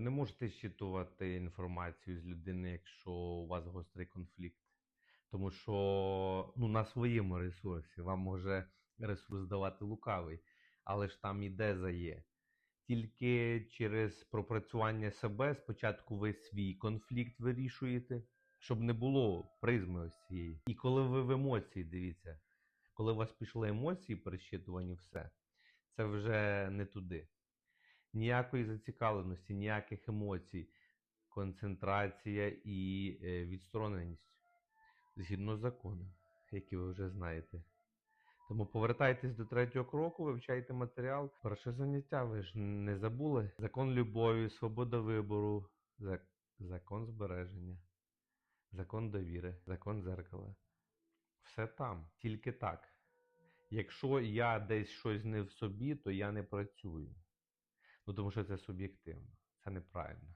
Ви не можете щитувати інформацію з людини, якщо у вас гострий конфлікт. Тому що ну, на своєму ресурсі вам може ресурс давати лукавий, але ж там іде є. Тільки через пропрацювання себе спочатку ви свій конфлікт вирішуєте, щоб не було призми ось цієї. І коли ви в емоції, дивіться, коли у вас пішли емоції при щитуванні все, це вже не туди. Ніякої зацікавленості, ніяких емоцій, концентрація і е, відстороненість згідно з законом, які ви вже знаєте. Тому повертайтесь до третього кроку, вивчайте матеріал. Перше заняття, ви ж не забули. Закон любові, свобода вибору, зак- закон збереження, закон довіри, закон дзеркала. Все там, тільки так. Якщо я десь щось не в собі, то я не працюю. Ну тому що це суб'єктивно, це неправильно.